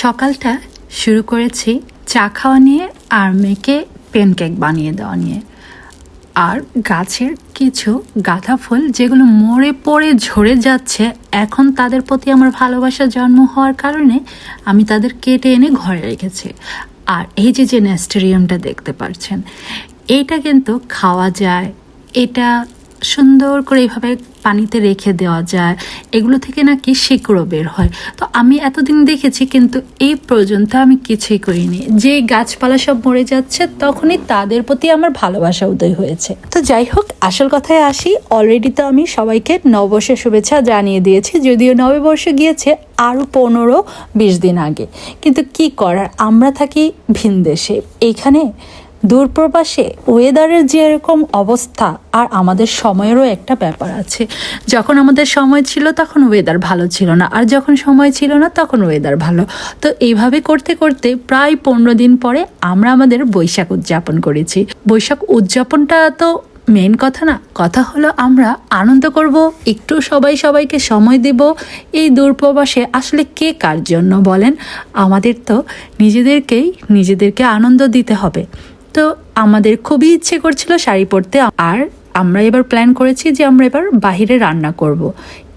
সকালটা শুরু করেছি চা খাওয়া নিয়ে আর মেয়েকে পেনকেক বানিয়ে দেওয়া নিয়ে। আর গাছের কিছু গাঁদা ফুল যেগুলো মরে পড়ে ঝরে যাচ্ছে, এখন তাদের প্রতি আমার ভালোবাসা জন্ম হওয়ার কারণে আমি তাদের কেটে এনে ঘরে রেখেছি। আর এই যে যে নেস্টেরিয়ামটা দেখতে পাচ্ছেন এইটা কিন্তু খাওয়া যায়, এটা সুন্দর করে এইভাবে পানিতে রেখে দেওয়া যায়। এগুলো থেকে নাকি শিকড়ও বের হয়। তো আমি এতদিন দেখেছি কিন্তু এই পর্যন্ত আমি কিছুই করিনি। যে গাছপালা সব মরে যাচ্ছে, তখনই তাদের প্রতি আমার ভালোবাসা উদয় হয়েছে। তো যাই হোক, আসল কথায় আসি অলরেডি তো আমি সবাইকে নববর্ষের শুভেচ্ছা জানিয়ে দিয়েছি, যদিও নববর্ষ গিয়েছে আরও পনেরো বিশ দিন আগে। কিন্তু কি করার? আমরা থাকি ভিন দেশে। এইখানে দূরপ্রবাসে ওয়েদারের যে এরকম অবস্থা আর আমাদের সময়েরও একটা ব্যাপার আছে। যখন আমাদের সময় ছিল তখন ওয়েদার ভালো ছিল না, আর যখন সময় ছিল না তখন ওয়েদার ভালো। তো এইভাবে করতে করতে প্রায় পনেরো দিন পরে আমরা আমাদের বৈশাখ উদযাপন করেছি। বৈশাখ উদযাপনটা তো মেন কথা না, কথা হলো আমরা আনন্দ করব, একটু সবাই সবাইকে সময় দেব। এই দূরপ্রবাসে আসলে কে কার জন্য বলেন? আমাদের তো নিজেদেরকেই, নিজেদেরকে আনন্দ দিতে হবে। তো আমাদের খুবই ইচ্ছে করছিল শাড়ি পরতে আর আমরা এবার প্ল্যান করেছি যে আমরা এবার বাহিরে রান্না করব।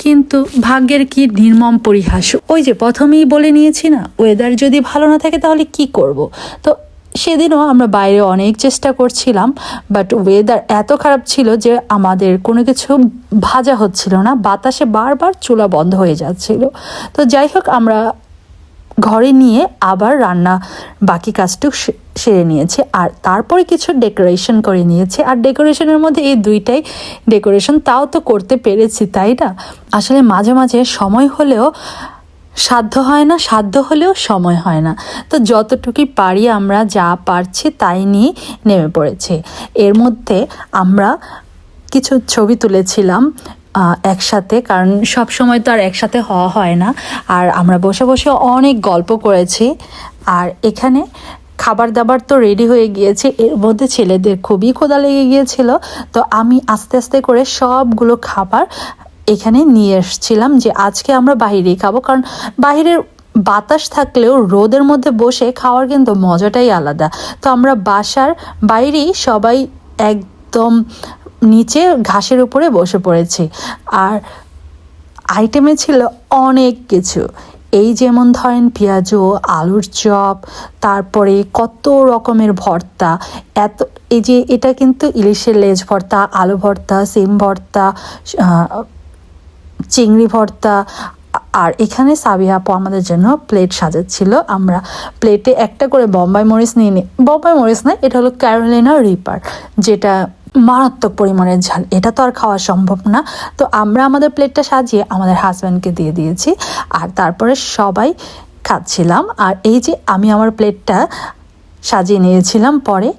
কিন্তু ভাগ্যের কি নির্মম পরিহাস ওই যে প্রথমেই বলে নিয়েছি না ওয়েদার যদি ভালো না থাকে তাহলে কি করব। তো সেদিনও আমরা বাইরে অনেক চেষ্টা করছিলাম বাট ওয়েদার এত খারাপ ছিল যে আমাদের কোনো কিছু ভাজা হচ্ছিল না, বাতাসে বারবার চুলা বন্ধ হয়ে যাচ্ছিল তো যাই হোক, আমরা ঘরে নিয়ে আবার রান্না বাকি কাজটুক সেরে নিয়েছে। আর তারপরে কিছু ডেকোরেশন করে নিয়েছে। আর ডেকোরেশনের মধ্যে এই দুইটাই ডেকোরেশন তাও তো করতে পেরেছি, তাই না? আসলে মাঝে মাঝে সময় হলেও সাধ্য হয় না, সাধ্য হলেও সময় হয় না। তো যতটুকুই পারি আমরা যা পারছি তাই নিয়ে নেমে পড়েছি। এর মধ্যে আমরা কিছু ছবি তুলেছিলাম একসাথে, কারণ সব সময় তো আর একসাথে হওয়া হয় না। আর আমরা বসে বসে অনেক গল্প করেছি। আর এখানে খাবার দাবার তো রেডি হয়ে গিয়েছে। এর মধ্যে ছেলেদের খুবই ক্ষুধা লেগে গিয়েছিল। তো আমি আস্তে আস্তে করে সবগুলো খাবার এখানে নিয়ে এসছিলাম যে আজকে আমরা বাইরেই খাব। কারণ বাইরের বাতাস থাকলেও রোদের মধ্যে বসে খাওয়ার কিন্তু মজাটাই আলাদা। তো আমরা বাসার বাইরেই সবাই একদম নিচে ঘাসের উপরে বসে পড়েছি। আর আইটেমে ছিল অনেক কিছু। এই যেমন ধরেন পেঁয়াজু, আলুর চপ, তারপরে কত রকমের ভর্তা, এত, এই যে এটা কিন্তু ইলিশের লেজ ভর্তা, আলু ভর্তা, সিম ভর্তা চিংড়ি ভর্তা, আর এখানে সাবিয়া আপু আমাদের জন্য প্লেট সাজাচ্ছিল। আমরা প্লেটে একটা করে বম্বাই মরিচ নিয়ে নিই বম্বাই মরিচ না, এটা হলো ক্যারোলিনা রিপার যেটা মারাত্মক পরিমাণের ঝাল। এটা তো আর খাওয়া সম্ভব না। তো আমরা আমাদের প্লেটটা সাজিয়ে আমাদের হাজব্যান্ডকে দিয়ে দিয়েছি। আর তারপরে সবাই খাচ্ছিলাম। আর এই যে আমি আমার প্লেটটা সাজিয়ে নিয়েছিলাম পরে,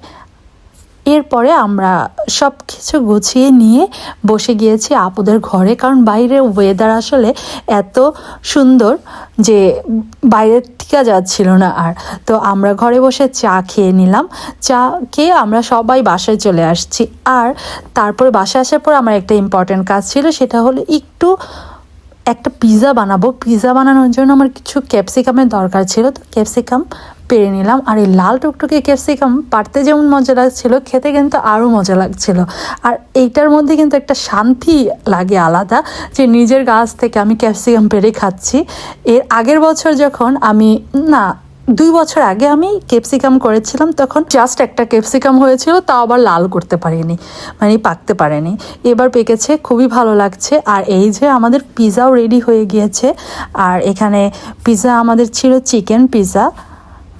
এরপরে আমরা সব কিছু গুছিয়ে নিয়ে বসে গিয়েছি আপুদের ঘরে। কারণ বাইরের ওয়েদার আসলে এত সুন্দর। যে বাইরের টিকা যাচ্ছিল না আর। তো আমরা ঘরে বসে চা খেয়ে নিলাম। চা খেয়ে আমরা সবাই বাসায় চলে আসছি। আর তারপরে বাসায় আসার পর আমার একটা ইম্পর্ট্যান্ট কাজ ছিল, সেটা হলো একটু একটা পিৎজা বানাবো। পিৎজা বানানোর জন্য আমার কিছু ক্যাপসিকামের দরকার ছিল। তো ক্যাপসিকাম পেরে নিলাম। আর এই লাল টুকটুকে ক্যাপসিকাম পারতে যেমন মজা লাগছিল, খেতে কিন্তু আরও মজা লাগছিল। আর এইটার মধ্যে কিন্তু একটা শান্তি লাগে আলাদা, যে নিজের গাছ থেকে আমি ক্যাপসিকাম পেরে খাচ্ছি। এর আগের বছর যখন আমি, না, দুই বছর আগে আমি ক্যাপসিকাম করেছিলাম, তখন জাস্ট একটা ক্যাপসিকাম হয়েছিল, তাও আবার লাল করতে পারিনি মানে পাকতে পারেনি। এবার পেকেছে, খুবই ভালো লাগছে। আর এই যে আমাদের পিৎজাও রেডি হয়ে গিয়েছে, আর এখানে পিৎজা আমাদের ছিল চিকেন পিৎজা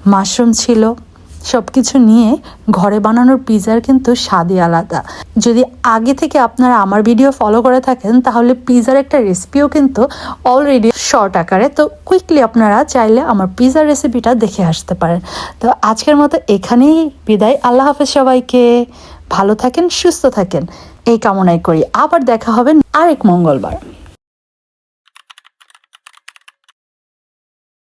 মাশরুম ছিল সব কিছু নিয়ে ঘরে বানানোর পিৎজার কিন্তু স্বাদই আলাদা। যদি আগে থেকে আপনারা আমার ভিডিও ফলো করে থাকেন, তাহলে পিৎজার একটা রেসিপিও কিন্তু অলরেডি শর্ট আকারে। তো কুইকলি আপনারা চাইলে আমার পিৎজার রেসিপিটা দেখে আসতে পারেন। তো আজকের মতো এখানেই বিদায়। আল্লাহ হাফেজ সবাইকে। ভালো থাকেন, সুস্থ থাকেন। এই কামনাই করি। আবার দেখা হবে আরেক মঙ্গলবার।